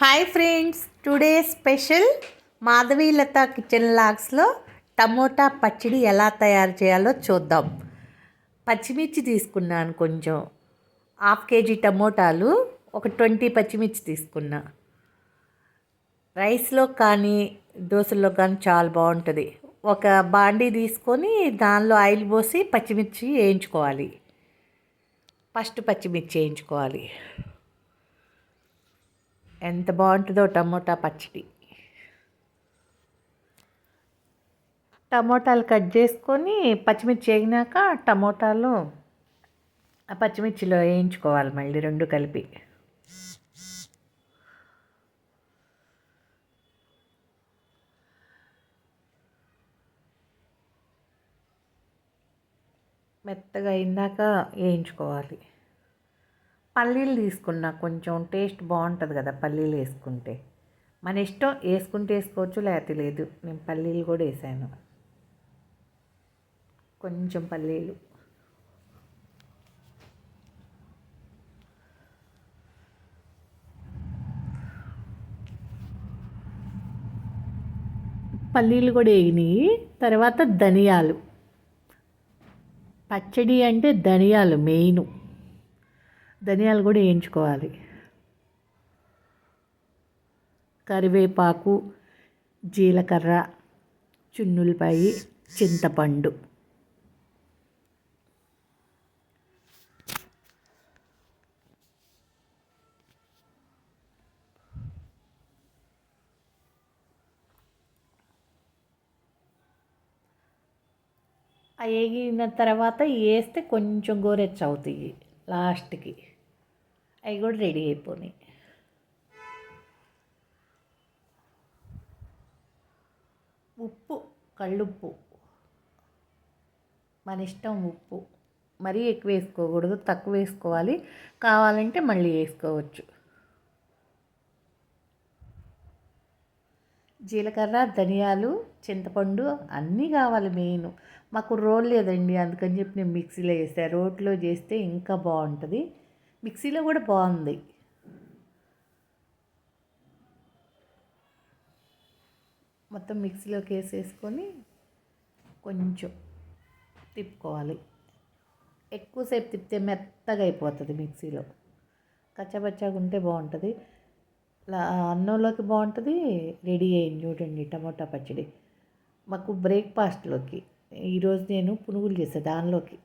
Hi friends today special Madhavilatha kitchen లాగ్స్లో tomato పచ్చడి ఎలా తయారు చేయాలో చూద్దాం. పచ్చిమిర్చి తీసుకున్నాను కొంచెం. హాఫ్ కేజీ టమోటాలు ఒక ట్వంటీ పచ్చిమిర్చి తీసుకున్నా. రైస్లో కానీ దోశల్లో కానీ చాలా బాగుంటుంది. ఒక బాండీ తీసుకొని దానిలో ఆయిల్ పోసి పచ్చిమిర్చి వేయించుకోవాలి. ఫస్ట్ పచ్చిమిర్చి వేయించుకోవాలి. ఎంత బాగుంటుందో టమోటా పచ్చడి. టమోటాలు కట్ చేసుకొని పచ్చిమిర్చి వేగినాక టమోటాలు ఆ పచ్చిమిర్చిలో వేయించుకోవాలి మళ్ళీ రెండు కలిపి. మెత్తగా అయిందాక వేయించుకోవాలి. పల్లీలు తీసుకున్నా కొంచెం టేస్ట్ బాగుంటుంది కదా పల్లీలు వేసుకుంటే. మన ఇష్టం వేసుకుంటే వేసుకోవచ్చు లేకపోతే లేదు. నేను పల్లీలు కూడా వేసాను. కొంచెం పల్లీలు. పల్లీలు కూడా వేగినాయి. తర్వాత ధనియాలు. పచ్చడి అంటే ధనియాలు మెయిన్. ధనియాలు కూడా వేయించుకోవాలి. కరివేపాకు జీలకర్ర చున్నులపాయి చింతపండు. అవి వేగిన తర్వాత వేస్తే కొంచెం గోరెచ్చ అవుతాయి లాస్ట్కి. అవి కూడా రెడీ అయిపోయినాయి. ఉప్పు కళ్ళుప్పు. మన ఇష్టం ఉప్పు. మరీ ఎక్కువ వేసుకోకూడదు తక్కువ వేసుకోవాలి. కావాలంటే మళ్ళీ వేసుకోవచ్చు. జీలకర్ర ధనియాలు చింతపండు అన్నీ కావాలి మెయిన్. మాకు రోల్ లేదండి అందుకని చెప్పి నేను మిక్సీలో చేస్తాను రోట్లో చేస్తే ఇంకా బాగుంటుంది. మిక్సీలో కూడా బాగుంది. మొత్తం మిక్సీలోకి వేసేసుకొని కొంచెం తిప్పుకోవాలి. ఎక్కువసేపు తిప్పితే మెత్తగా అయిపోతుంది మిక్సీలో. కచ్చబచ్చగా ఉంటే బాగుంటుంది. అన్నంలోకి బాగుంటుంది రెడీ అయింది చూడండి టమోటా పచ్చడి. మాకు బ్రేక్ఫాస్ట్లోకి. ఈరోజు నేను పునుగులు చేస్తాను దానిలోకి.